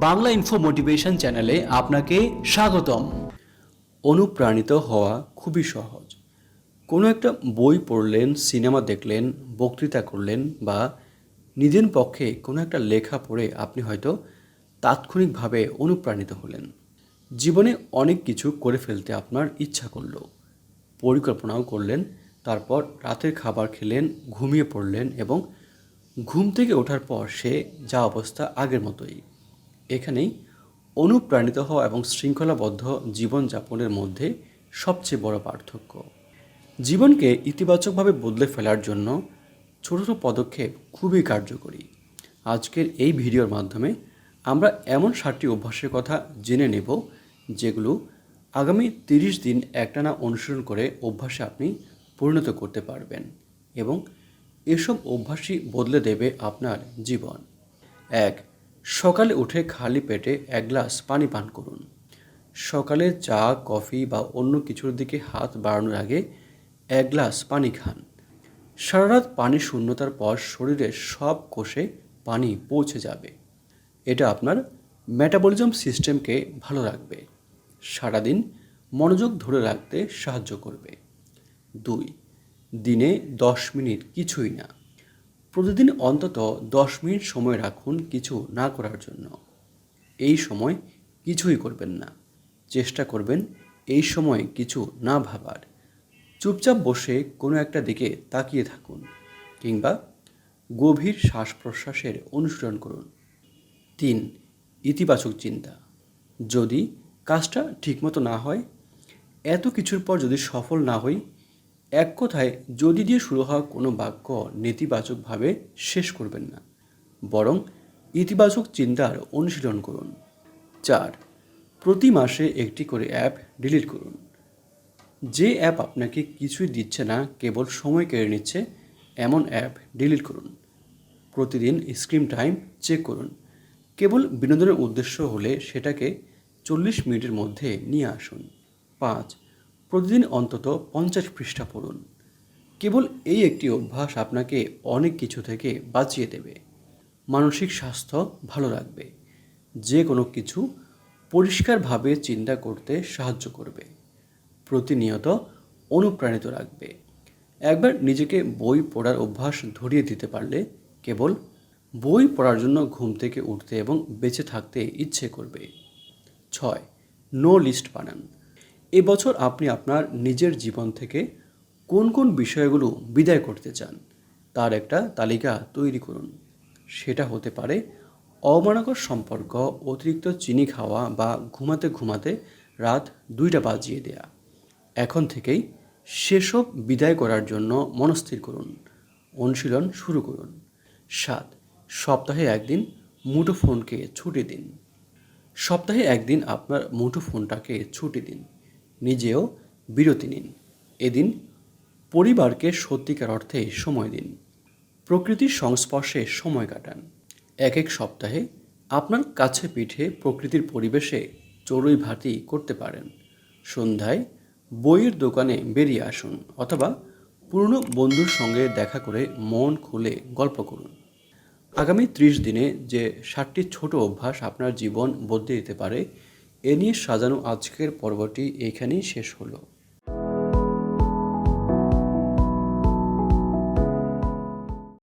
Bangla info motivation চ্যানেলে আপনাকে স্বাগতম। অনুপ্রাণিত হওয়া খুবই সহজ। কোনো একটা বই পড়লেন, সিনেমা দেখলেন, বক্তৃতা করলেন বা নিজের পক্ষে কোনো একটা লেখা পড়ে আপনি হয়তো তাৎক্ষণিকভাবে অনুপ্রাণিত হলেন। জীবনে অনেক কিছু করে ফেলতে আপনার ইচ্ছা করল। পরিকল্পনাও করলেন, তারপর রাতের খাবার খেলেন, ঘুমিয়ে পড়লেন এবং ঘুম থেকে ওঠার পর সে যা অবস্থা আগের মতোই। এখানেই অনুপ্রাণিত হওয়া এবং শৃঙ্খলাবদ্ধ জীবনযাপনের মধ্যে সবচেয়ে বড় পার্থক্য। জীবনকে ইতিবাচকভাবে বদলে ফেলার জন্য ছোট ছোট পদক্ষেপ খুবই কার্যকরী। আজকের এই ভিডিওর মাধ্যমে আমরা এমন সাতটি অভ্যাসের কথা জেনে নেব, যেগুলো আগামী তিরিশ দিন একটানা অনুসরণ করে অভ্যাসে আপনি পরিণত করতে পারবেন এবং এসব অভ্যাসই বদলে দেবে আপনার জীবন। এক সকালে উঠে খালি পেটে এক গ্লাস পানি পান করুন। সকালে চা, কফি বা অন্য কিছুর দিকে হাত বাড়ানোর আগে এক গ্লাস পানি খান। সারা রাত পানি শূন্যতার পর শরীরের সব কোষে পানি পৌঁছে যাবে। এটা আপনার মেটাবলিজম সিস্টেমকে ভালো রাখবে। সারাদিন মনোযোগ ধরে রাখতে সাহায্য করবে। দুই, দিনে দশ মিনিট কিছুই না। প্রতিদিন অন্তত দশ মিনিট সময় রাখুন কিছু না করার জন্য। এই সময় কিছুই করবেন না। চেষ্টা করবেন এই সময় কিছু না ভাবার। চুপচাপ বসে কোনো একটা দিকে তাকিয়ে থাকুন কিংবা গভীর শ্বাস প্রশ্বাসের অনুসরণ করুন। তিন, ইতিবাচক চিন্তা। যদি কাজটা ঠিকমতো না হয়, এত কিছুর পর যদি সফল না হই এক কথায়, যদি দিয়ে শুরু হওয়া কোনো বাক্য নেতিবাচকভাবে শেষ করবেন না, বরং ইতিবাচক চিন্তার অনুশীলন করুন। চার, প্রতি মাসে একটি করে অ্যাপ ডিলিট করুন। যে অ্যাপ আপনাকে কিছুই দিচ্ছে না, কেবল সময় কেড়ে নিচ্ছে, এমন অ্যাপ ডিলিট করুন। প্রতিদিন স্ক্রিন টাইম চেক করুন। কেবল বিনোদনের উদ্দেশ্য হলে সেটাকে চল্লিশ মিনিটের মধ্যে নিয়ে আসুন। পাঁচ প্রতিদিন অন্তত পঞ্চাশ পৃষ্ঠা পড়ুন। কেবল এই একটি অভ্যাস আপনাকে অনেক কিছু থেকে বাঁচিয়ে দেবে। মানসিক স্বাস্থ্য ভালো রাখবে। যে কোনো কিছু পরিষ্কারভাবে চিন্তা করতে সাহায্য করবে। প্রতিনিয়ত অনুপ্রাণিত রাখবে। একবার নিজেকে বই পড়ার অভ্যাস ধরিয়ে দিতে পারলে কেবল বই পড়ার জন্য ঘুম থেকে উঠতে এবং বেঁচে থাকতে ইচ্ছে করবে। ছয়, নো লিস্ট বানান। এবছর আপনি আপনার নিজের জীবন থেকে কোন কোন বিষয়গুলো বিদায় করতে চান, তার একটা তালিকা তৈরি করুন। সেটা হতে পারে অমানকর সম্পর্ক, অতিরিক্ত চিনি খাওয়া বা ঘুমাতে ঘুমাতে রাত দুইটা বাজিয়ে দেয়া। এখন থেকেই সেসব বিদায় করার জন্য মনস্থির করুন, অনুশীলন শুরু করুন। সাত, সপ্তাহে একদিন মুঠো ফোনকে ছুটি দিন। সপ্তাহে একদিন আপনার মুঠো ফোনটাকে ছুটি দিন। নিজেও বিরতি নিন। এদিন পরিবারকে সত্যিকার অর্থে সময় দিন। প্রকৃতির সংস্পর্শে সময় কাটান। এক এক সপ্তাহে আপনার কাছে পিঠে প্রকৃতির পরিবেশে চড়ুই ভাতি করতে পারেন। সন্ধ্যায় বইয়ের দোকানে বেরিয়ে আসুন অথবা পুরনো বন্ধুর সঙ্গে দেখা করে মন খুলে গল্প করুন। আগামী ত্রিশ দিনে যে ষাটটি ছোট অভ্যাস আপনার জীবন বদলে দিতে পারে এ নিয়ে সাজানো আজকের পর্বটি এখানেই শেষ হলো।